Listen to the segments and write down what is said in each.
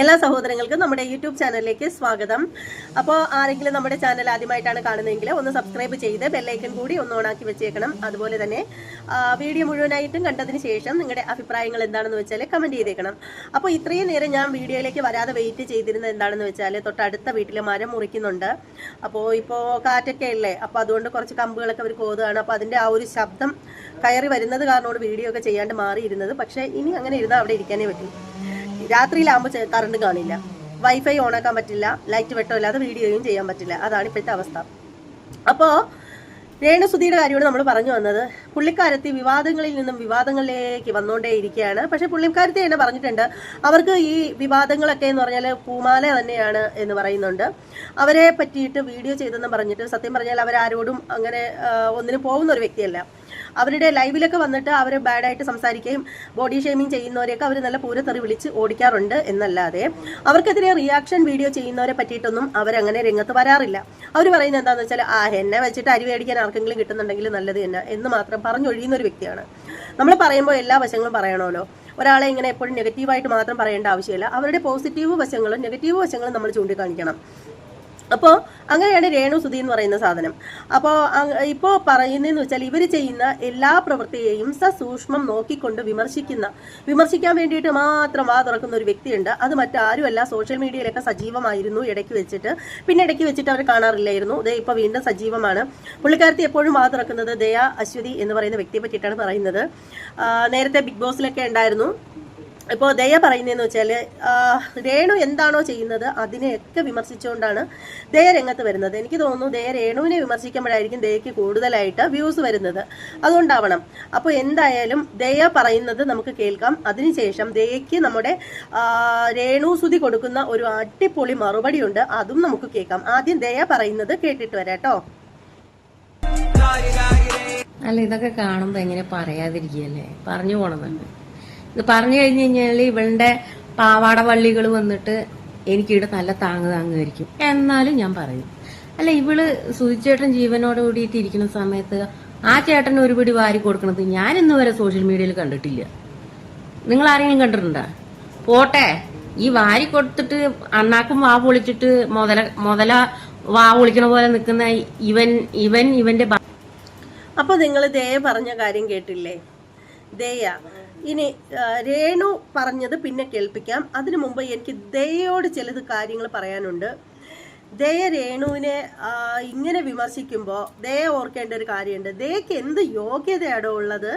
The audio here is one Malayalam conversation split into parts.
എല്ലാ സഹോദരങ്ങൾക്കും നമ്മുടെ യൂട്യൂബ് ചാനലിലേക്ക് സ്വാഗതം. അപ്പോൾ ആരെങ്കിലും നമ്മുടെ ചാനൽ ആദ്യമായിട്ടാണ് കാണുന്നതെങ്കിൽ ഒന്ന് സബ്സ്ക്രൈബ് ചെയ്ത് ബെല്ലൈക്കൺ കൂടി ഒന്ന് ഓണാക്കി വെച്ചേക്കണം. അതുപോലെ തന്നെ വീഡിയോ മുഴുവനായിട്ടും കണ്ടതിന് ശേഷം നിങ്ങളുടെ അഭിപ്രായങ്ങൾ എന്താണെന്ന് വെച്ചാൽ കമന്റ് ചെയ്തേക്കണം. അപ്പോൾ ഇത്രയും നേരം ഞാൻ വീഡിയോയിലേക്ക് വരാതെ വെയിറ്റ് ചെയ്തിരുന്നത് എന്താണെന്ന് വെച്ചാൽ തൊട്ടടുത്ത വീട്ടിൽ മരം മുറിക്കുന്നുണ്ട്. അപ്പോൾ ഇപ്പോൾ കാറ്റൊക്കെ അല്ലേ? അപ്പോൾ അതുകൊണ്ട് കുറച്ച് കമ്പുകളൊക്കെ അവർ കോതുകയാണ്. അപ്പോൾ അതിന്റെ ആ ഒരു ശബ്ദം കയറി വരുന്നത് കാരണമാണ് വീഡിയോ ഒക്കെ ചെയ്യാണ്ട് മാറിയിരുന്നത്. പക്ഷേ ഇനി അങ്ങനെ ഇരുന്നാൽ അവിടെ ഇരിക്കാനേ പറ്റും. രാത്രിയിലാകുമ്പോൾ കറണ്ട് കാണില്ല. വൈഫൈ ഓണാക്കാൻ പറ്റില്ല. ലൈറ്റ് വെട്ടമില്ലാതെ വീഡിയോയും ചെയ്യാൻ പറ്റില്ല. അതാണ് ഇപ്പോഴത്തെ അവസ്ഥ. അപ്പോൾ രേണുസുധിയുടെ കാര്യമാണ് നമ്മൾ പറഞ്ഞു വന്നത്. പുള്ളിക്കാരത്തി വിവാദങ്ങളിൽ നിന്നും വിവാദങ്ങളിലേക്ക് വന്നുകൊണ്ടേയിരിക്കുകയാണ്. പക്ഷെ പുള്ളിക്കാരത്തി തന്നെ പറഞ്ഞിട്ടുണ്ട് അവർക്ക് ഈ വിവാദങ്ങളൊക്കെ എന്ന് പറഞ്ഞാൽ പൂമാല തന്നെയാണ് എന്ന് പറയുന്നുണ്ട്. അവരെ പറ്റിയിട്ട് വീഡിയോ ചെയ്തെന്ന് പറഞ്ഞിട്ട് സത്യം പറഞ്ഞാൽ അവരാരോടും അങ്ങനെ ഒന്നിനു പോകുന്ന ഒരു വ്യക്തിയല്ല. അവരുടെ ലൈവിലൊക്കെ വന്നിട്ട് അവർ ബാഡായിട്ട് സംസാരിക്കുകയും ബോഡി ഷെയ്മിങ് ചെയ്യുന്നവരെയൊക്കെ അവർ നല്ല പൂരത്തെറി വിളിച്ച് ഓടിക്കാറുണ്ട് എന്നല്ലാതെ. അവർക്കെതിരെ റിയാക്ഷൻ വീഡിയോ ചെയ്യുന്നവരെ പറ്റിയിട്ടൊന്നും അവരങ്ങനെ രംഗത്ത് വരാറില്ല. അവർ പറയുന്നത് എന്താണെന്ന് വെച്ചാൽ ആ എന്നെ വെച്ചിട്ട് അരി മേടിക്കാൻ ആർക്കെങ്കിലും കിട്ടുന്നുണ്ടെങ്കിൽ നല്ലത് തന്നെ. എന്ന് മാത്രം പറഞ്ഞൊഴിയുന്ന ഒരു വ്യക്തിയാണ്. നമ്മൾ പറയുമ്പോൾ എല്ലാ വശങ്ങളും പറയണമല്ലോ. ഒരാളെ ഇങ്ങനെ എപ്പോഴും നെഗറ്റീവായിട്ട് മാത്രം പറയേണ്ട ആവശ്യമില്ല. അവരുടെ പോസിറ്റീവ് വശങ്ങളും നെഗറ്റീവ് വശങ്ങളും നമ്മൾ ചൂണ്ടിക്കാണിക്കണം. അപ്പോൾ അങ്ങനെയാണ് രേണു സുധി എന്ന് പറയുന്ന സാധനം. അപ്പോൾ ഇപ്പോൾ പറയുന്നതെന്ന് വെച്ചാൽ ഇവർ ചെയ്യുന്ന എല്ലാ പ്രവൃത്തിയെയും സസൂക്ഷ്മം നോക്കിക്കൊണ്ട് വിമർശിക്കുന്ന വിമർശിക്കാൻ വേണ്ടിയിട്ട് മാത്രം വാ തുറക്കുന്ന ഒരു വ്യക്തിയുണ്ട്. അത് മറ്റാരുമല്ല സോഷ്യൽ മീഡിയയിലൊക്കെ സജീവമായിരുന്നു ഇടയ്ക്ക് വെച്ചിട്ട്. പിന്നെ ഇടയ്ക്ക് വെച്ചിട്ട് അവർ കാണാറില്ലായിരുന്നു. ദേ ഇപ്പോൾ വീണ്ടും സജീവമാണ്. പുള്ളിക്കാരത്തി എപ്പോഴും വാ തുറക്കുന്നത് ദയ അശ്വതി എന്ന് പറയുന്ന വ്യക്തിയെ പറ്റിയിട്ടാണ് പറയുന്നത്. നേരത്തെ ബിഗ് ബോസിലൊക്കെ ഉണ്ടായിരുന്നു. ഇപ്പോൾ ദയ പറയുന്നതെന്ന് വെച്ചാൽ രേണു എന്താണോ ചെയ്യുന്നത് അതിനെയൊക്കെ വിമർശിച്ചുകൊണ്ടാണ് ദയ രംഗത്ത് വരുന്നത്. എനിക്ക് തോന്നുന്നു ദയ രേണുവിനെ വിമർശിക്കുമ്പോഴായിരിക്കും ദയക്ക് കൂടുതലായിട്ട് വ്യൂസ് വരുന്നത്. അതുകൊണ്ടാവണം. അപ്പോൾ എന്തായാലും ദയ പറയുന്നത് നമുക്ക് കേൾക്കാം. അതിനുശേഷം ദയയ്ക്ക് നമ്മുടെ രേണു സുതി കൊടുക്കുന്ന ഒരു അടിപൊളി മറുപടി ഉണ്ട് അതും നമുക്ക് കേൾക്കാം. ആദ്യം ദയ പറയുന്നത് കേട്ടിട്ട് വരാം കേട്ടോ. അല്ല ഇതൊക്കെ കാണുമ്പോ എങ്ങനെ പറയാതിരിക്കല്ലേ പറഞ്ഞു പോണതാണ് ഇത് പറഞ്ഞു കഴിഞ്ഞു കഴിഞ്ഞാൽ ഇവളുടെ പാവാട വള്ളികൾ വന്നിട്ട് എനിക്കിവിടെ നല്ല താങ്ങ് താങ്ങുമായിരിക്കും എന്നാലും ഞാൻ പറയും. അല്ല ഇവൾ സുചിച്ചേട്ടൻ ജീവനോട് കൂടിയിട്ട് ഇരിക്കുന്ന സമയത്ത് ആ ചേട്ടൻ ഒരു പിടി വാരി കൊടുക്കണത് ഞാൻ ഇന്ന് വരെ സോഷ്യൽ മീഡിയയിൽ കണ്ടിട്ടില്ല. നിങ്ങൾ ആരെങ്കിലും കണ്ടിട്ടുണ്ടോ? പോട്ടെ. ഈ വാരി കൊടുത്തിട്ട് അണ്ണാക്കും വാ പൊളിച്ചിട്ട് മുതല മുതല വാ പൊളിക്കണ പോലെ നിൽക്കുന്ന ഇവൻ ഇവൻ ഇവന്റെ അപ്പൊ നിങ്ങൾ ദയ പറഞ്ഞ കാര്യം കേട്ടില്ലേ? ദയ ഇനി രേണു പറഞ്ഞത് പിന്നെ കേൾപ്പിക്കാം. അതിനു മുമ്പ് എനിക്ക് ദയയോട് ചിലത് കാര്യങ്ങൾ പറയാനുണ്ട്. ദയ രേണുവിനെ ഇങ്ങനെ വിമർശിക്കുമ്പോൾ ദയ ഓർക്കേണ്ട ഒരു കാര്യമുണ്ട്. ദയക്ക് എന്ത് യോഗ്യതയാണോ ഉള്ളത്?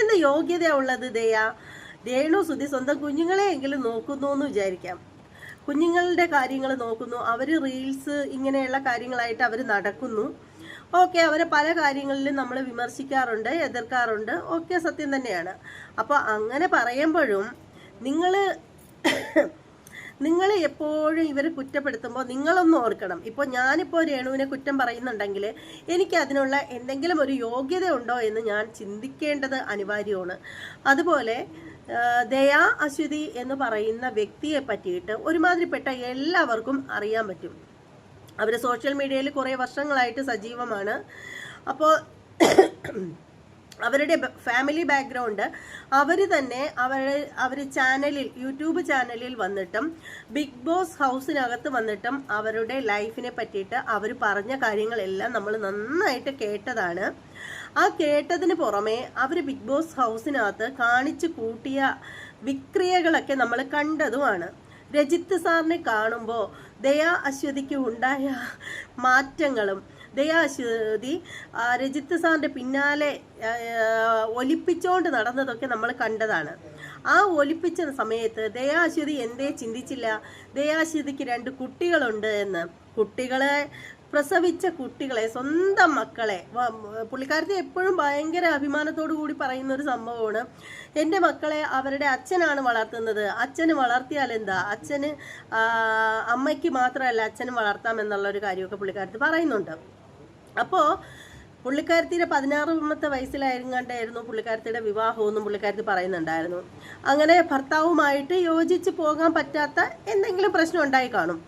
എന്ത് യോഗ്യതയാണ് ഉള്ളത് ദയ? രേണു സുധി സ്വന്തം കുഞ്ഞുങ്ങളെ എങ്കിലും നോക്കുന്നു എന്ന് വിചാരിക്കാം. കുഞ്ഞുങ്ങളുടെ കാര്യങ്ങൾ നോക്കുന്നു. അവർ റീൽസ് ഇങ്ങനെയുള്ള കാര്യങ്ങളായിട്ട് അവർ നടക്കുന്നു. ഓക്കെ അവരെ പല കാര്യങ്ങളിലും നമ്മൾ വിമർശിക്കാറുണ്ട് എതിർക്കാറുണ്ട് ഓക്കെ സത്യം തന്നെയാണ്. അപ്പോൾ അങ്ങനെ പറയുമ്പോഴും നിങ്ങൾ നിങ്ങൾ എപ്പോഴും ഇവരെ കുറ്റപ്പെടുത്തുമ്പോൾ നിങ്ങളൊന്നും ഓർക്കണം. ഇപ്പോൾ ഞാനിപ്പോൾ രേണുവിനെ കുറ്റം പറയുന്നുണ്ടെങ്കിൽ എനിക്ക് അതിനുള്ള എന്തെങ്കിലും ഒരു യോഗ്യത ഉണ്ടോ എന്ന് ഞാൻ ചിന്തിക്കേണ്ടത് അനിവാര്യമാണ്. അതുപോലെ ദയാ അശ്വതി എന്ന് പറയുന്ന വ്യക്തിയെ പറ്റിയിട്ട് ഒരുമാതിരിപ്പെട്ട എല്ലാവർക്കും അറിയാൻ പറ്റും. അവർ സോഷ്യൽ മീഡിയയിൽ കുറേ വർഷങ്ങളായിട്ട് സജീവമാണ്. അപ്പോൾ അവരുടെ ഫാമിലി ബാക്ക്ഗ്രൗണ്ട് അവർ തന്നെ അവരുടെ അവർ ചാനലിൽ യൂട്യൂബ് ചാനലിൽ വന്നിട്ടും ബിഗ് ബോസ് ഹൗസിനകത്ത് വന്നിട്ടും അവരുടെ ലൈഫിനെ പറ്റിയിട്ട് അവർ പറഞ്ഞ കാര്യങ്ങളെല്ലാം നമ്മൾ നന്നായിട്ട് കേട്ടതാണ്. ആ കേട്ടതിന് പുറമെ അവർ ബിഗ് ബോസ് ഹൗസിനകത്ത് കാണിച്ചു കൂട്ടിയ വിക്രിയകളൊക്കെ നമ്മൾ കണ്ടതുമാണ്. രജിത്ത് സാറിനെ കാണുമ്പോൾ ദയാ അശ്വതിക്ക് ഉണ്ടായ മാറ്റങ്ങളും ദയാ അശ്വതി രജിത്ത് സാറിന്റെ പിന്നാലെ ഒലിപ്പിച്ചുകൊണ്ട് നടന്നതൊക്കെ നമ്മൾ കണ്ടതാണ്. ആ ഒലിപ്പിച്ച സമയത്ത് ദയാ അശ്വതി എന്തേ ചിന്തിച്ചില്ല? ദയാശ്വതിക്ക് രണ്ട് കുട്ടികളുണ്ട് എന്ന്. കുട്ടികളെ പ്രസവിച്ച കുട്ടികളെ സ്വന്തം മക്കളെ പുള്ളിക്കാരത്തി എപ്പോഴും ഭയങ്കര അഭിമാനത്തോടു കൂടി പറയുന്ന ഒരു സംഭവമാണ്. എന്റെ മക്കളെ അവരുടെ അച്ഛനാണ് വളർത്തുന്നത്. അച്ഛന് വളർത്തിയാൽ എന്താ? അച്ഛന് അമ്മയ്ക്ക് മാത്രമല്ല അച്ഛനും വളർത്താം എന്നുള്ള ഒരു കാര്യമൊക്കെ പുള്ളിക്കാരത്തി പറയുന്നുണ്ട്. അപ്പോൾ പുള്ളിക്കാരത്തിയുടെ പതിനാറാമത്തെ വയസ്സിലായിരുന്നാണ്ടായിരുന്നു പുള്ളിക്കാരത്തിയുടെ വിവാഹമെന്നും പുള്ളിക്കാരത്തി പറയുന്നുണ്ടായിരുന്നു. അങ്ങനെ ഭർത്താവുമായിട്ട് യോജിച്ച് പോകാൻ പറ്റാത്ത എന്തെങ്കിലും പ്രശ്നം ഉണ്ടായി കാണും.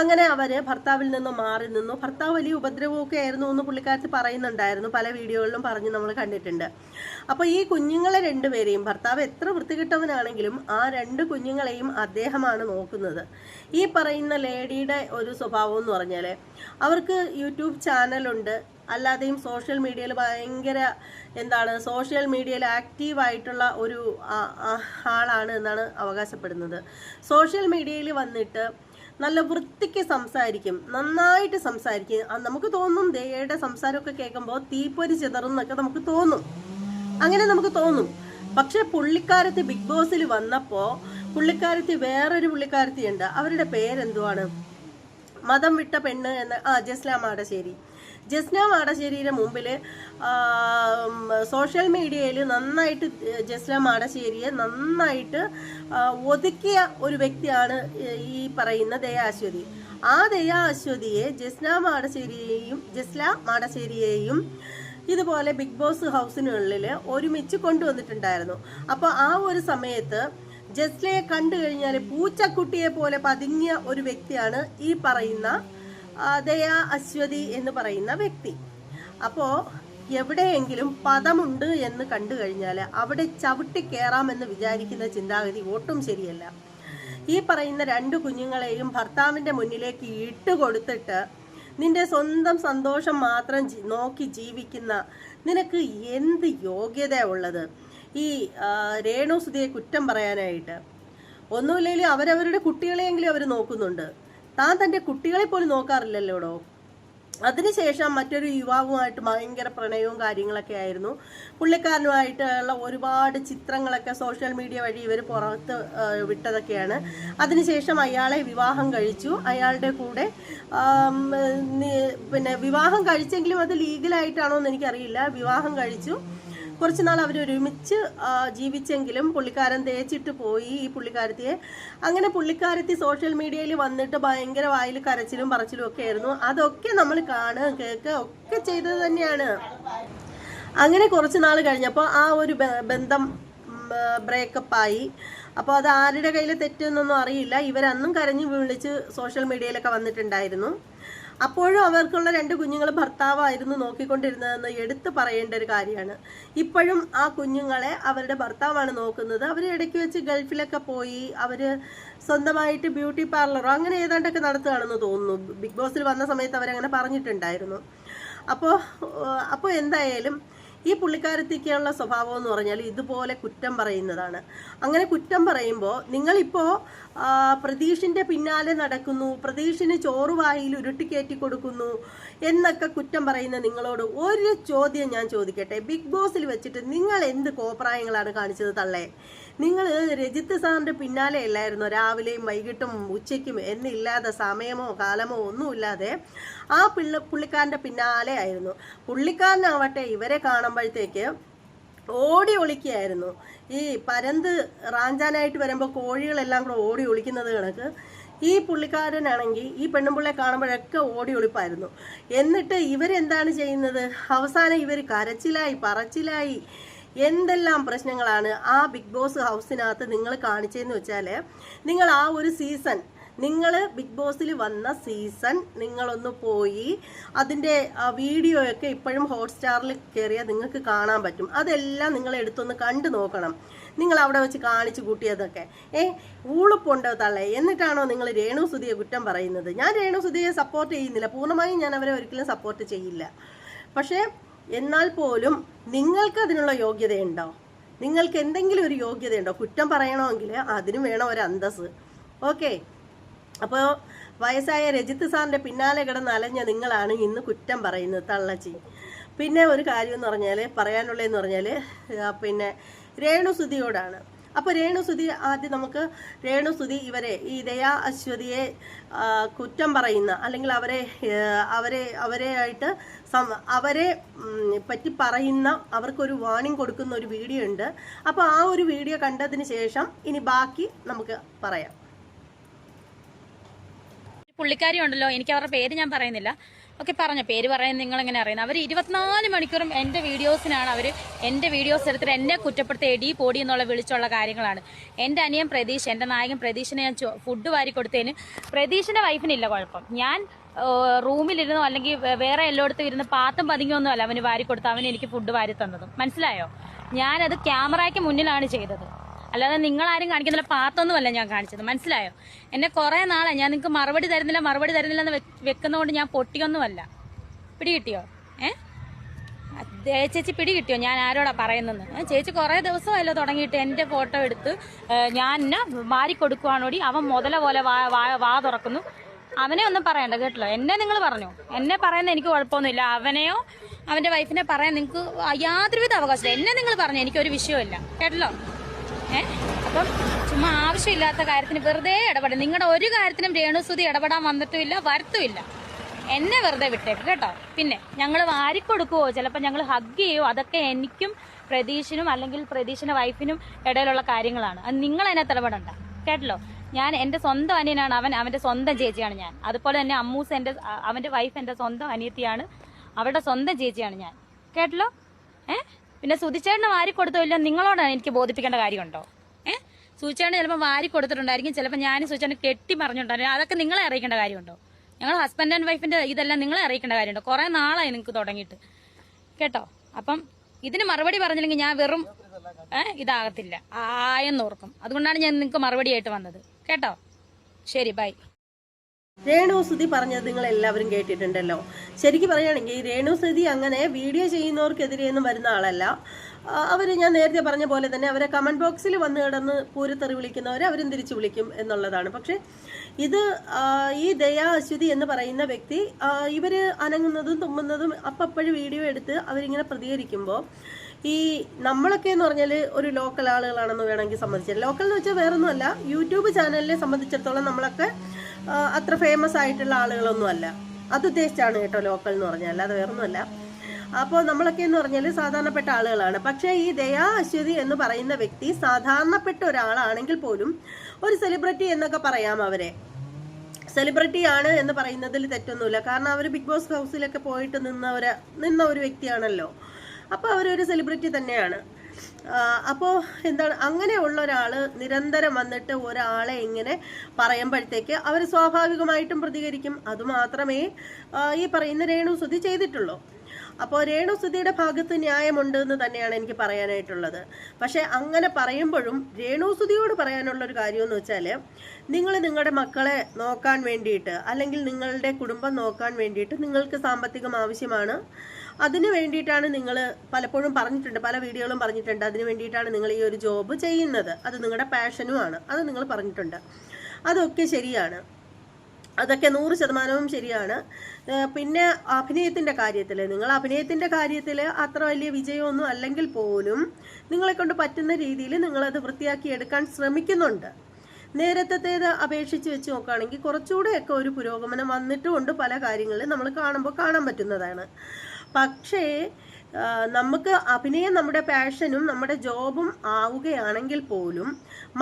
അങ്ങനെ അവർ ഭർത്താവിൽ നിന്നും മാറി നിന്നു. ഭർത്താവ് വലിയ ഉപദ്രവമൊക്കെ ആയിരുന്നു എന്ന് പുള്ളിക്കാരത്തി പറയുന്നുണ്ടായിരുന്നു. പല വീഡിയോകളിലും പറഞ്ഞ് നമ്മൾ കണ്ടിട്ടുണ്ട്. അപ്പോൾ ഈ കുഞ്ഞുങ്ങളെ രണ്ടുപേരെയും ഭർത്താവ് എത്ര വൃത്തികെട്ടവനാണെങ്കിലും ആ രണ്ട് കുഞ്ഞുങ്ങളെയും അദ്ദേഹമാണ് നോക്കുന്നത്. ഈ പറയുന്ന ലേഡിയുടെ ഒരു സ്വഭാവം എന്ന് പറഞ്ഞാൽ അവർക്ക് യൂട്യൂബ് ചാനലുണ്ട്. അല്ലാതെയും സോഷ്യൽ മീഡിയയിൽ ഭയങ്കര എന്താണ് സോഷ്യൽ മീഡിയയിൽ ആക്റ്റീവായിട്ടുള്ള ഒരു ആളാണ് എന്നാണ് അവകാശപ്പെടുന്നത്. സോഷ്യൽ മീഡിയയിൽ വന്നിട്ട് നല്ല വൃത്തിക്ക് സംസാരിക്കും നന്നായിട്ട് സംസാരിക്കും. നമുക്ക് തോന്നും ദയയുടെ സംസാരമൊക്കെ കേൾക്കുമ്പോൾ തീപ്പൊരി ചിതറുന്നൊക്കെ നമുക്ക് തോന്നും. അങ്ങനെ നമുക്ക് തോന്നും. പക്ഷെ പുള്ളിക്കാരത്തി ബിഗ് ബോസിൽ വന്നപ്പോൾ പുള്ളിക്കാരത്തി വേറൊരു പുള്ളിക്കാരത്തിയുണ്ട്. അവരുടെ പേരെന്തുവാണ്? മതം വിട്ട പെണ്ണ് എന്ന ആ ജസ്ല മാടശ്ശേരി ജസ്ന മാടശ്ശേരിയുടെ മുമ്പിൽ സോഷ്യൽ മീഡിയയിൽ നന്നായിട്ട് ജസ്ന മാടശ്ശേരിയെ നന്നായിട്ട് ഒതുക്കിയ ഒരു വ്യക്തിയാണ് ഈ പറയുന്ന ദയാ അശ്വതി. ആ ദയാ അശ്വതിയെ ജസ്ന മാടശ്ശേരിയെയും ജസ്ല മാടശ്ശേരിയെയും ഇതുപോലെ ബിഗ് ബോസ് ഹൗസിനുള്ളിൽ ഒരുമിച്ച് കൊണ്ടുവന്നിട്ടുണ്ടായിരുന്നു. അപ്പോൾ ആ ഒരു സമയത്ത് ജസ്ലയെ കണ്ടു കഴിഞ്ഞാൽ പൂച്ചക്കുട്ടിയെ പോലെ പതുങ്ങിയ ഒരു വ്യക്തിയാണ് ഈ പറയുന്ന ദയാ അശ്വതി എന്ന് പറയുന്ന വ്യക്തി. അപ്പോ എവിടെയെങ്കിലും പദമുണ്ട് എന്ന് കണ്ടു കഴിഞ്ഞാൽ അവിടെ ചവിട്ടി കയറാമെന്ന് വിചാരിക്കുന്ന ചിന്താഗതി ഒട്ടും ശരിയല്ല. ഈ പറയുന്ന രണ്ട് കുഞ്ഞുങ്ങളെയും ഭർത്താവിന്റെ മുന്നിലേക്ക് ഇട്ടുകൊടുത്തിട്ട് നിന്റെ സ്വന്തം സന്തോഷം മാത്രം നോക്കി ജീവിക്കുന്ന നിനക്ക് എന്ത് യോഗ്യത ഉള്ളത്? ഈ രേണു സുധിയെ കുറ്റം പറയാനായിട്ട്. ഒന്നുമില്ലെങ്കിൽ അവരവരുടെ കുട്ടികളെയെങ്കിലും അവർ നോക്കുന്നുണ്ട്. താൻ തന്റെ കുട്ടികളെ പോലും നോക്കാറില്ലല്ലോടോ? അതിനുശേഷം മറ്റൊരു യുവാവുമായിട്ട് ഭയങ്കര പ്രണയവും കാര്യങ്ങളൊക്കെ ആയിരുന്നു. പുള്ളിക്കാരനുമായിട്ടുള്ള ഒരുപാട് ചിത്രങ്ങളൊക്കെ സോഷ്യൽ മീഡിയ വഴി ഇവർ പുറത്ത് വിട്ടതൊക്കെയാണ്. അതിനുശേഷം അയാളെ വിവാഹം കഴിച്ചു. അയാളുടെ കൂടെ പിന്നെ വിവാഹം കഴിച്ചെങ്കിലും അത് ലീഗലായിട്ടാണോ എന്ന് എനിക്കറിയില്ല. വിവാഹം കഴിച്ചു. കുറച്ച് നാൾ അവർ ഒരുമിച്ച് ജീവിച്ചെങ്കിലും പുള്ളിക്കാരൻ തേച്ചിട്ട് പോയി ഈ പുള്ളിക്കാരത്തിയെ. അങ്ങനെ പുള്ളിക്കാരത്തി സോഷ്യൽ മീഡിയയിൽ വന്നിട്ട് ഭയങ്കര വായിൽ കരച്ചിലും പറച്ചിലും ഒക്കെ ആയിരുന്നു. അതൊക്കെ നമ്മൾ കാണുക കേൾക്കുക ഒക്കെ ചെയ്തത് തന്നെയാണ്. അങ്ങനെ കുറച്ച് നാൾ കഴിഞ്ഞപ്പോൾ ആ ഒരു ബന്ധം ബ്രേക്കപ്പ് ആയി അപ്പോൾ അത് ആരുടെ കയ്യിൽ തെറ്റെന്നൊന്നും അറിയില്ല. ഇവരന്നും കരഞ്ഞ് വിളിച്ച് സോഷ്യൽ മീഡിയയിലൊക്കെ വന്നിട്ടുണ്ടായിരുന്നു. അപ്പോഴും അവർക്കുള്ള രണ്ട് കുഞ്ഞുങ്ങൾ ഭർത്താവായിരുന്നു നോക്കിക്കൊണ്ടിരുന്നതെന്ന് എടുത്തു പറയേണ്ട ഒരു കാര്യമാണ്. ഇപ്പോഴും ആ കുഞ്ഞുങ്ങളെ അവരുടെ ഭർത്താവാണ് നോക്കുന്നത്. അവർ ഇടയ്ക്ക് വെച്ച് ഗൾഫിലൊക്കെ പോയി അവർ സ്വന്തമായിട്ട് ബ്യൂട്ടി പാർലറോ അങ്ങനെ ഏതാണ്ടൊക്കെ നടത്തുകയാണെന്ന് തോന്നുന്നു. ബിഗ് ബോസിൽ വന്ന സമയത്ത് അവരങ്ങനെ പറഞ്ഞിട്ടുണ്ടായിരുന്നു. അപ്പോൾ അപ്പോൾ എന്തായാലും ഈ പുള്ളിക്കാരത്തേക്കുള്ള സ്വഭാവം എന്ന് പറഞ്ഞാൽ ഇതുപോലെ കുറ്റം പറയുന്നതാണ്. അങ്ങനെ കുറ്റം പറയുമ്പോൾ നിങ്ങളിപ്പോൾ പ്രതീഷിന്റെ പിന്നാലെ നടക്കുന്നു പ്രതീഷിന് ചോറ് വായിൽ ഉരുട്ടിക്കയറ്റി കൊടുക്കുന്നു എന്നൊക്കെ കുറ്റം പറയുന്ന നിങ്ങളോട് ഒരു ചോദ്യം ഞാൻ ചോദിക്കട്ടെ? ബിഗ് ബോസിൽ വെച്ചിട്ട് നിങ്ങൾ എന്ത് കോപ്രായങ്ങളാണ് കാണിച്ചത് തള്ളേ? നിങ്ങൾ രജിത്ത് സാറിന്റെ പിന്നാലെ അല്ലായിരുന്നോ? രാവിലെയും വൈകിട്ടും ഉച്ചയ്ക്കും എന്നില്ലാതെ സമയമോ കാലമോ ഒന്നുമില്ലാതെ ആ പിള്ള പുള്ളിക്കാരന്റെ പിന്നാലെ ആയിരുന്നു. പുള്ളിക്കാരനാവട്ടെ ഇവരെ കാണുമ്പോഴത്തേക്ക് ഓടി ഒളിക്കുകയായിരുന്നു. ഈ പരന്ത് റാഞ്ചാനായിട്ട് വരുമ്പോൾ കോഴികളെല്ലാം കൂടെ ഓടി ഒളിക്കുന്നത് കണക്ക്. ഈ പുള്ളിക്കാരനാണെങ്കിൽ ഈ പെണ്ണുമ്പിള്ളെ കാണുമ്പോഴൊക്കെ ഓടി ഒളിപ്പായിരുന്നു. എന്നിട്ട് ഇവരെന്താണ് ചെയ്യുന്നത്? അവസാനം ഇവർ കരച്ചിലായി പറച്ചിലായി. എന്തെല്ലാം പ്രശ്നങ്ങളാണ് ആ ബിഗ് ബോസ് ഹൗസിനകത്ത് നിങ്ങൾ കാണിച്ചതെന്ന് വെച്ചാൽ നിങ്ങൾ ആ ഒരു സീസൺ നിങ്ങൾ ബിഗ് ബോസിൽ വന്ന സീസൺ നിങ്ങളൊന്ന് പോയി അതിന്റെ വീഡിയോയൊക്കെ ഇപ്പോഴും ഹോട്ട്സ്റ്റാറിൽ കയറിയാൽ നിങ്ങൾക്ക് കാണാൻ പറ്റും. അതെല്ലാം നിങ്ങൾ എടുത്തൊന്ന് കണ്ടു നോക്കണം. നിങ്ങൾ അവിടെ വെച്ച് കാണിച്ചു കൂട്ടിയതൊക്കെ. ഏ ഊളുപ്പുണ്ടോ തള്ളേ? എന്നിട്ടാണോ നിങ്ങൾ രേണു സുധിയെ കുറ്റം പറയുന്നത്? ഞാൻ രേണു സുധിയെ സപ്പോർട്ട് ചെയ്യുന്നില്ല. പൂർണമായും ഞാൻ അവരെ ഒരിക്കലും സപ്പോർട്ട് ചെയ്യില്ല. പക്ഷേ എന്നാൽ പോലും നിങ്ങൾക്ക് അതിനുള്ള യോഗ്യതയുണ്ടോ? നിങ്ങൾക്ക് എന്തെങ്കിലും ഒരു യോഗ്യതയുണ്ടോ? കുറ്റം പറയണമെങ്കിൽ അതിനും വേണം ഒരു അന്തസ് ഓക്കെ? അപ്പോൾ വയസ്സായ രജിത്ത് സാറിന്റെ പിന്നാലെ കിടന്ന് അലഞ്ഞ നിങ്ങളാണ് ഇന്ന് കുറ്റം പറയുന്നത് തള്ളച്ചി. പിന്നെ ഒരു കാര്യം എന്ന് പറഞ്ഞാൽ പറയാനുള്ളതെന്ന് പറഞ്ഞാൽ പിന്നെ രേണുസുതിയോടാണ്. അപ്പോൾ രേണുസുതി ആദ്യം നമുക്ക് രേണുസുതി ഇവരെ ഈ ദയാ അശ്വതിയെ കുറ്റം പറയുന്ന അല്ലെങ്കിൽ അവരെ അവരെ അവരെ ആയിട്ട് അവരെ പറ്റി പറയുന്ന അവർക്കൊരു വാണിംഗ് കൊടുക്കുന്ന ഒരു വീഡിയോ ഉണ്ട്. അപ്പോൾ ആ ഒരു വീഡിയോ കണ്ടതിന് ശേഷം ഇനി ബാക്കി നമുക്ക് പറയാം. പുള്ളിക്കാരി ഉണ്ടല്ലോ എനിക്ക് അവരുടെ പേര് ഞാൻ പറയുന്നില്ല. ഓക്കെ പറഞ്ഞു പേര് പറയാൻ നിങ്ങൾ എങ്ങനെ അറിയുന്നത്? അവർ ഇരുപത്തിനാല് മണിക്കൂറും എന്റെ വീഡിയോസിനാണ് അവർ എന്റെ വീഡിയോസ് എടുത്തിട്ട് എന്നെ കുറ്റപ്പെടുത്തി എടി പൊടി എന്നുള്ള വിളിച്ചുള്ള കാര്യങ്ങളാണ്. എന്റെ അനിയൻ പ്രതീഷ് എന്റെ നായകൻ പ്രതീഷിനെ ഞാൻ ഫുഡ് വാരി കൊടുത്തതിന് പ്രതീഷിന്റെ വൈഫിനില്ല കുഴപ്പം. ഞാൻ റൂമിലിരുന്നോ അല്ലെങ്കിൽ വേറെ എല്ലായിടത്തും ഇരുന്ന് പാത്തും പതുങ്ങിയൊന്നും അല്ല അവന് വാരി കൊടുത്ത് അവന് എനിക്ക് ഫുഡ് വാരി തന്നതും. മനസ്സിലായോ? ഞാനത് ക്യാമറയ്ക്ക് മുന്നിലാണ് ചെയ്തത്. അല്ലാതെ നിങ്ങൾ ആരും കാണിക്കുന്നില്ല. പാത്തൊന്നുമല്ല ഞാൻ കാണിച്ചത്. മനസ്സിലായോ? എന്നെ കുറേ നാളെ ഞാൻ നിങ്ങൾക്ക് മറുപടി തരുന്നില്ല മറുപടി തരുന്നില്ല എന്ന് വെക്കുന്നതുകൊണ്ട് ഞാൻ പൊട്ടിയൊന്നുമല്ല. പിടി കിട്ടിയോ ഏ ചേച്ചി പിടി കിട്ടിയോ ഞാൻ ആരോടാ പറയുന്നത് ഏ, ചേച്ചി കുറേ ദിവസമല്ലോ തുടങ്ങിയിട്ട് എന്റെ ഫോട്ടോ എടുത്ത് ഞാൻ എന്നെ മാറി കൊടുക്കുവാണോടി അവൻ മുതല പോലെ വാ വാ- തുറക്കുന്നു. അവനെ ഒന്നും പറയണ്ട കേട്ടല്ലോ? എന്നെ നിങ്ങൾ പറഞ്ഞു. എന്നെ പറയുന്ന എനിക്ക് കുഴപ്പമൊന്നുമില്ല. അവനെയോ അവന്റെ വൈഫിനെ പറയാൻ നിങ്ങൾക്ക് യാതൊരുവിധ അവകാശമില്ല. എന്നെ നിങ്ങൾ പറഞ്ഞു. എനിക്കൊരു വിഷയമില്ല കേട്ടല്ലോ? ഏ? അപ്പം ചുമ്മാ ആവശ്യമില്ലാത്ത കാര്യത്തിന് വെറുതെ ഇടപെടും നിങ്ങളുടെ ഒരു കാര്യത്തിനും രേണുസുതി ഇടപെടാൻ വന്നിട്ടുമില്ല വരത്തുമില്ല. എന്നെ വെറുതെ വിട്ടേക്ക് കേട്ടോ. പിന്നെ ഞങ്ങൾ വാരിക്കൊടുക്കുവോ? ചിലപ്പോൾ ഞങ്ങൾ ഹഗ് ചെയ്യുവോ അതൊക്കെ എനിക്കും പ്രതീഷിനും അല്ലെങ്കിൽ പ്രതീഷിന്റെ വൈഫിനും ഇടയിലുള്ള കാര്യങ്ങളാണ്. അത് നിങ്ങൾ എന്നെ ഇടപെടണ്ട. കേട്ടല്ലോ? ഞാൻ എന്റെ സ്വന്തം അനിയനാണ്. അവൻ അവന്റെ സ്വന്തം ചേച്ചിയാണ് ഞാൻ. അതുപോലെ തന്നെ അമ്മൂസ് എന്റെ അവന്റെ വൈഫ് എന്റെ സ്വന്തം അനിയത്തിയാണ്. അവരുടെ സ്വന്തം ചേച്ചിയാണ് ഞാൻ. കേട്ടല്ലോ? ഏ? പിന്നെ സുതിച്ചേട്ടന് വാരി കൊടുത്തോ ഇല്ല നിങ്ങളോടാണ് എനിക്ക് ബോധിപ്പിക്കേണ്ട കാര്യമുണ്ടോ? ഏഹ് സുചേട്ടന് ചിലപ്പോൾ വാരി കൊടുത്തിട്ടുണ്ടായിരിക്കും ചിലപ്പോൾ ഞാൻ സുചേട്ടന് കെട്ടി പറഞ്ഞിട്ടുണ്ടായിരുന്നു അതൊക്കെ നിങ്ങളെ അറിയിക്കേണ്ട കാര്യമുണ്ടോ? ഞങ്ങൾ ഹസ്ബൻഡ് ആൻഡ് വൈഫിന്റെ ഇതെല്ലാം നിങ്ങളെ അറിയിക്കേണ്ട കാര്യമുണ്ടോ? കുറേ നാളായി നിങ്ങൾക്ക് തുടങ്ങിയിട്ട്. കേട്ടോ? അപ്പം ഇതിന് മറുപടി പറഞ്ഞില്ലെങ്കിൽ ഞാൻ വെറും ഏഹ് ഇതാകത്തില്ല. ആയെന്നോർക്കും അതുകൊണ്ടാണ് ഞാൻ നിങ്ങൾക്ക് മറുപടി ആയിട്ട് വന്നത്. കേട്ടോ? ശരി ബൈ രേണു സുതി പറഞ്ഞത് നിങ്ങൾ എല്ലാവരും കേട്ടിട്ടുണ്ടല്ലോ. ശരിക്കും പറയുകയാണെങ്കിൽ രേണു സുതി അങ്ങനെ വീഡിയോ ചെയ്യുന്നവർക്കെതിരെയൊന്നും വരുന്ന ആളല്ല. ആ, അവർ ഞാൻ നേരത്തെ പറഞ്ഞ പോലെ തന്നെ അവരെ കമന്റ് ബോക്സിൽ വന്ന് കിടന്ന് പൂരത്തെറി വിളിക്കുന്നവരെ അവരും തിരിച്ചു വിളിക്കും എന്നുള്ളതാണ്. പക്ഷേ ഇത് ഈ ദയാ അശ്വതി എന്ന് പറയുന്ന വ്യക്തി ഇവർ അനങ്ങുന്നതും തുമ്മുന്നതും അപ്പപ്പോഴും വീഡിയോ എടുത്ത് അവരിങ്ങനെ പ്രതികരിക്കുമ്പോൾ ഈ നമ്മളൊക്കെ എന്ന് പറഞ്ഞാൽ ഒരു ലോക്കൽ ആളുകളാണെന്ന് വേണമെങ്കിൽ സംബന്ധിച്ചത് ലോക്കൽ എന്ന് വെച്ചാൽ വേറൊന്നുമല്ല യൂട്യൂബ് ചാനലിനെ സംബന്ധിച്ചിടത്തോളം നമ്മളൊക്കെ അത്ര ഫേമസ് ആയിട്ടുള്ള ആളുകളൊന്നും അല്ല അത് ഉദ്ദേശിച്ചാണ് കേട്ടോ ലോക്കൽ എന്ന് പറഞ്ഞാൽ. അല്ലാതെ വേറൊന്നുമല്ല. അപ്പോൾ നമ്മളൊക്കെ എന്ന് പറഞ്ഞാൽ സാധാരണപ്പെട്ട ആളുകളാണ്. പക്ഷേ ഈ ദയാ അശ്വതി എന്ന് പറയുന്ന വ്യക്തി സാധാരണപ്പെട്ട ഒരാളാണെങ്കിൽ പോലും ഒരു സെലിബ്രിറ്റി എന്നൊക്കെ പറയാം അവരെ. സെലിബ്രിറ്റി ആണ് എന്ന് പറയുന്നതിൽ തെറ്റൊന്നുമില്ല. കാരണം അവർ ബിഗ് ബോസ് ഹൗസിലൊക്കെ പോയിട്ട് നിന്നവര് നിന്ന ഒരു വ്യക്തിയാണല്ലോ. അപ്പോൾ അവരൊരു സെലിബ്രിറ്റി തന്നെയാണ്. അപ്പോൾ എന്താണ് അങ്ങനെയുള്ള ഒരാൾ നിരന്തരം വന്നിട്ട് ഒരാളെ ഇങ്ങനെ പറയുമ്പോഴത്തേക്ക് അവർ സ്വാഭാവികമായിട്ടും പ്രതികരിക്കും. അതുമാത്രമേ ഈ പറയുന്ന രേണു സുധി ചെയ്തിട്ടുള്ളൂ. അപ്പോൾ രേണു സുധിയുടെ ഭാഗത്ത് ന്യായമുണ്ട് എന്ന് തന്നെയാണ് എനിക്ക് പറയാനായിട്ടുള്ളത്. പക്ഷേ അങ്ങനെ പറയുമ്പോഴും രേണു സുധിയോട് പറയാനുള്ള ഒരു കാര്യം എന്ന് വെച്ചാൽ നിങ്ങൾ നിങ്ങളുടെ മക്കളെ നോക്കാൻ വേണ്ടിയിട്ട് അല്ലെങ്കിൽ നിങ്ങളുടെ കുടുംബം നോക്കാൻ വേണ്ടിയിട്ട് നിങ്ങൾക്ക് സാമ്പത്തികം ആവശ്യമാണ്. അതിന് വേണ്ടിയിട്ടാണ് നിങ്ങൾ പലപ്പോഴും പറഞ്ഞിട്ടുണ്ട് പല വീഡിയോകളും പറഞ്ഞിട്ടുണ്ട്. അതിന് വേണ്ടിയിട്ടാണ് നിങ്ങൾ ഈ ഒരു ജോബ് ചെയ്യുന്നത്. അത് നിങ്ങളുടെ പാഷനുമാണ് അത് നിങ്ങൾ പറഞ്ഞിട്ടുണ്ട്. അതൊക്കെ ശരിയാണ്. അതൊക്കെ നൂറ് ശതമാനവും ശരിയാണ്. പിന്നെ അഭിനയത്തിന്റെ കാര്യത്തിൽ നിങ്ങൾ അഭിനയത്തിന്റെ കാര്യത്തിൽ അത്ര വലിയ വിജയമൊന്നും അല്ലെങ്കിൽ പോലും നിങ്ങളെ കൊണ്ട് പറ്റുന്ന രീതിയിൽ നിങ്ങളത് വൃത്തിയാക്കി എടുക്കാൻ ശ്രമിക്കുന്നുണ്ട്. നേരത്തേത് അപേക്ഷിച്ച് വെച്ച് നോക്കുകയാണെങ്കിൽ കുറച്ചുകൂടെയൊക്കെ ഒരു പുരോഗമനം വന്നിട്ടുമുണ്ട് പല കാര്യങ്ങളിൽ നമ്മൾ കാണുമ്പോൾ കാണാൻ പറ്റുന്നതാണ്. പക്ഷേ നമുക്ക് അഭിനയം നമ്മുടെ പാഷനും നമ്മുടെ ജോബും ആവുകയാണെങ്കിൽ പോലും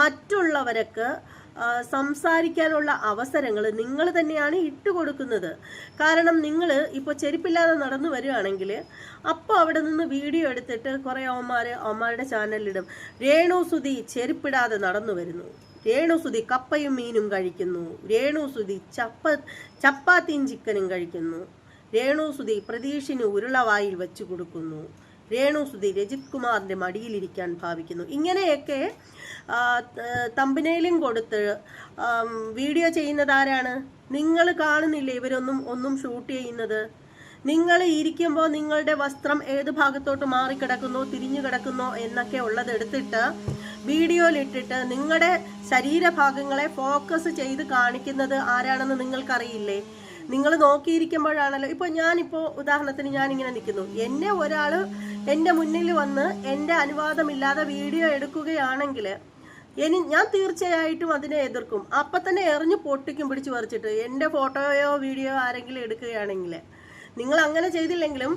മറ്റുള്ളവർക്ക് സംസാരിക്കാനുള്ള അവസരങ്ങൾ നിങ്ങൾ തന്നെയാണ് ഇട്ടുകൊടുക്കുന്നത് കാരണം നിങ്ങൾ ഇപ്പോൾ ചെരുപ്പില്ലാതെ നടന്നു വരികയാണെങ്കിൽ അപ്പോൾ അവിടെ നിന്ന് വീഡിയോ എടുത്തിട്ട് കുറേ അവന്മാർ അവന്മാരുടെ ചാനലിടും രേണു സുതി ചെരുപ്പിടാതെ നടന്നു വരുന്നു. രേണു സുധി കപ്പയും മീനും കഴിക്കുന്നു. രേണു സുധി ചപ്പ ചപ്പാത്തിയും ചിക്കനും കഴിക്കുന്നു. രേണു സുധി പ്രതീഷിന് ഉരുളവായിൽ വെച്ചു കൊടുക്കുന്നു. രേണുസുതി രജിത് കുമാറിന്റെ മടിയിലിരിക്കാൻ ഭാവിക്കുന്നു. ഇങ്ങനെയൊക്കെ തമ്പിനേലും കൊടുത്ത് വീഡിയോ ചെയ്യുന്നത് ആരാണ്? നിങ്ങൾ കാണുന്നില്ലേ ഇവരൊന്നും ഒന്നും ഷൂട്ട് ചെയ്യുന്നത്? നിങ്ങൾ ഇരിക്കുമ്പോൾ നിങ്ങളുടെ വസ്ത്രം ഏത് ഭാഗത്തോട്ട് മാറിക്കിടക്കുന്നോ തിരിഞ്ഞു കിടക്കുന്നോ എന്നൊക്കെ ഉള്ളത് എടുത്തിട്ട് വീഡിയോയിലിട്ടിട്ട് നിങ്ങളുടെ ശരീരഭാഗങ്ങളെ ഫോക്കസ് ചെയ്ത് കാണിക്കുന്നത് ആരാണെന്ന് നിങ്ങൾക്കറിയില്ലേ? നിങ്ങൾ നോക്കിയിരിക്കുമ്പോഴാണല്ലോ. ഇപ്പൊ ഞാനിപ്പോ ഉദാഹരണത്തിന് ഞാൻ ഇങ്ങനെ നിൽക്കുന്നു. എന്നെ ഒരാൾ എന്റെ മുന്നിൽ വന്ന് എന്റെ അനുവാദമില്ലാതെ വീഡിയോ എടുക്കുകയാണെങ്കിൽ ഇനി ഞാൻ തീർച്ചയായിട്ടും അതിനെ എതിർക്കും. അപ്പൊ തന്നെ എറിഞ്ഞു പൊട്ടിക്കും പിടിച്ചു പറിച്ചിട്ട് എന്റെ ഫോട്ടോയോ വീഡിയോ ആരെങ്കിലും എടുക്കുകയാണെങ്കിൽ. നിങ്ങൾ അങ്ങനെ ചെയ്തില്ലെങ്കിലും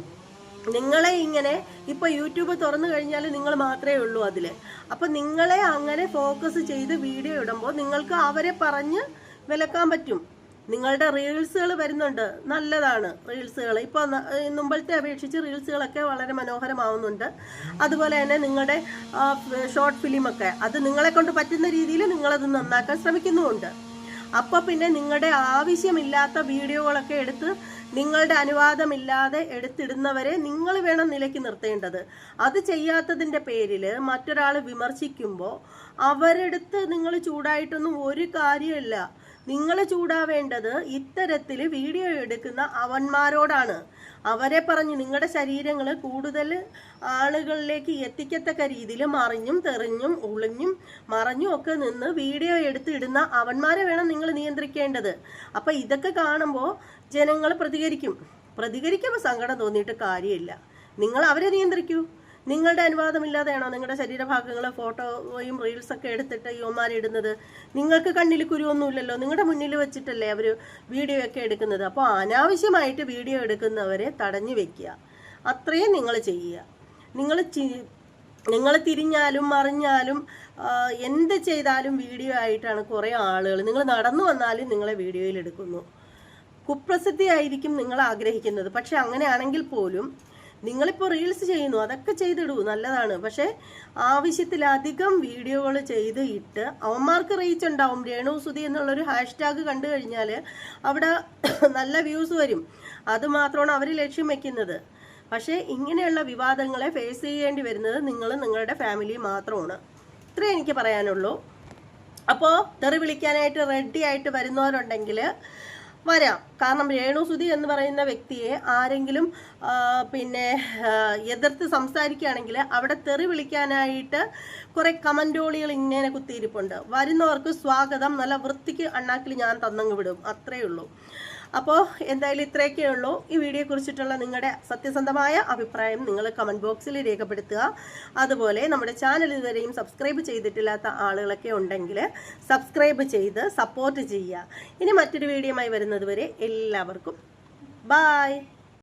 നിങ്ങളെ ഇങ്ങനെ ഇപ്പൊ യൂട്യൂബ് തുറന്നു കഴിഞ്ഞാൽ നിങ്ങൾ മാത്രമേ ഉള്ളൂ അതിൽ. അപ്പൊ നിങ്ങളെ അങ്ങനെ ഫോക്കസ് ചെയ്ത് വീഡിയോ ഇടുമ്പോൾ നിങ്ങൾക്ക് അവരെ പറഞ്ഞ് വിലക്കാൻ പറ്റും. നിങ്ങളുടെ റീൽസുകൾ വരുന്നുണ്ട്. നല്ലതാണ് റീൽസുകൾ. ഇപ്പോൾ മുമ്പത്തെ അപേക്ഷിച്ച് റീൽസുകളൊക്കെ വളരെ മനോഹരമാവുന്നുണ്ട്. അതുപോലെ തന്നെ നിങ്ങളുടെ ഷോർട്ട് ഫിലിമൊക്കെ. അത് നിങ്ങളെ കൊണ്ട് പറ്റുന്ന രീതിയിൽ നിങ്ങളത് നന്നാക്കാൻ ശ്രമിക്കുന്നുമുണ്ട്. അപ്പോൾ പിന്നെ നിങ്ങളുടെ ആവശ്യമില്ലാത്ത വീഡിയോകളൊക്കെ എടുത്ത് നിങ്ങളുടെ അനുവാദമില്ലാതെ എടുത്തിടുന്നവരെ നിങ്ങൾ വേണം നിലയ്ക്ക് നിർത്തേണ്ടത്. അത് ചെയ്യാത്തതിന്റെ പേരിൽ മറ്റൊരാൾ വിമർശിക്കുമ്പോൾ അവരെടുത്ത് നിങ്ങൾ ചൂടായിട്ടൊന്നും ഒരു കാര്യമില്ല നിങ്ങൾ ചൂടാവേണ്ടത് ഇത്തരത്തിൽ വീഡിയോ എടുക്കുന്ന അവന്മാരോടാണ്. അവരെ പറഞ്ഞ് നിങ്ങളുടെ ശരീരങ്ങൾ കൂടുതൽ ആളുകളിലേക്ക് എത്തിക്കത്തക്ക രീതിയിൽ മറിഞ്ഞും തെറിഞ്ഞും ഒളിഞ്ഞും മറഞ്ഞും ഒക്കെ നിന്ന് വീഡിയോ എടുത്ത് ഇടുന്ന അവന്മാരെ വേണം നിങ്ങൾ നിയന്ത്രിക്കേണ്ടത്. അപ്പം ഇതൊക്കെ കാണുമ്പോൾ ജനങ്ങൾ പ്രതികരിക്കും. പ്രതികരിക്കുമ്പോൾ സങ്കടം തോന്നിയിട്ട് കാര്യമില്ല. നിങ്ങൾ അവരെ നിയന്ത്രിക്കൂ. നിങ്ങളുടെ അനുവാദമില്ലാതെയാണോ നിങ്ങളുടെ ശരീരഭാഗങ്ങളെ ഫോട്ടോയും റീൽസൊക്കെ എടുത്തിട്ട് യുവമാരെ ഇടുന്നത്? നിങ്ങൾക്ക് കണ്ണിൽ കുരുവൊന്നുമില്ലല്ലോ. നിങ്ങളുടെ മുന്നിൽ വെച്ചിട്ടല്ലേ അവർ വീഡിയോ ഒക്കെ എടുക്കുന്നത്. അപ്പോൾ അനാവശ്യമായിട്ട് വീഡിയോ എടുക്കുന്നവരെ തടഞ്ഞു വെക്കുക. അത്രയും നിങ്ങൾ ചെയ്യുക. നിങ്ങൾ നിങ്ങൾ തിരിഞ്ഞാലും മറിഞ്ഞാലും എന്ത് ചെയ്താലും വീഡിയോ ആയിട്ടാണ് കുറേ ആളുകൾ നിങ്ങൾ നടന്നു വന്നാലും നിങ്ങളെ വീഡിയോയിൽ എടുക്കുന്നു. കുപ്രസിദ്ധിയായിരിക്കും നിങ്ങൾ ആഗ്രഹിക്കുന്നത്. പക്ഷെ അങ്ങനെയാണെങ്കിൽ പോലും നിങ്ങളിപ്പോൾ റീൽസ് ചെയ്യുന്നു അതൊക്കെ ചെയ്തിടൂ നല്ലതാണ്. പക്ഷേ ആവശ്യത്തിലധികം വീഡിയോകൾ ചെയ്ത് ഇട്ട് അവന്മാർക്ക് റീച്ച് ഉണ്ടാവും. രേണു സുധി എന്നുള്ളൊരു ഹാഷ്ടാഗ് കണ്ടു കഴിഞ്ഞാൽ അവിടെ നല്ല വ്യൂസ് വരും. അത് മാത്രമാണ് അവർ ലക്ഷ്യം വെക്കുന്നത്. പക്ഷേ ഇങ്ങനെയുള്ള വിവാദങ്ങളെ ഫേസ് ചെയ്യേണ്ടി വരുന്നത് നിങ്ങൾ നിങ്ങളുടെ ഫാമിലി മാത്രമാണ്. ഇത്രേ എനിക്ക് പറയാനുള്ളൂ. അപ്പോൾ തെറി വിളിക്കാനായിട്ട് റെഡി ആയിട്ട് വരുന്നവരുണ്ടെങ്കിൽ വരാം. കാരണം രേണുസുതി എന്ന് പറയുന്ന വ്യക്തിയെ ആരെങ്കിലും പിന്നെ എതിർത്ത് സംസാരിക്കുകയാണെങ്കിൽ അവിടെ തെറി വിളിക്കാനായിട്ട് കുറെ കമന്റോളികൾ ഇങ്ങനെ കുത്തിയിരിപ്പുണ്ട്. വരുന്നവർക്ക് സ്വാഗതം. നല്ല വൃത്തിക്ക് അണ്ണാക്കിൽ ഞാൻ തന്നങ്ങ് വിടും. അത്രയേ ഉള്ളൂ. അപ്പോൾ എന്തായാലും ഇത്രയൊക്കെ ഉള്ളൂ. ഈ വീഡിയോ കുറിച്ചിട്ടുള്ള നിങ്ങളുടെ സത്യസന്ധമായ അഭിപ്രായം നിങ്ങൾ കമന്റ് ബോക്സിൽ രേഖപ്പെടുത്തുക. അതുപോലെ നമ്മുടെ ചാനൽ ഇതുവരെയും സബ്സ്ക്രൈബ് ചെയ്തിട്ടില്ലാത്ത ആളുകളൊക്കെ ഉണ്ടെങ്കിൽ സബ്സ്ക്രൈബ് ചെയ്ത് സപ്പോർട്ട് ചെയ്യുക. ഇനി മറ്റൊരു വീഡിയോയുമായി വരുന്നത് വരുന്നതുവരെ എല്ലാവർക്കും ബായ്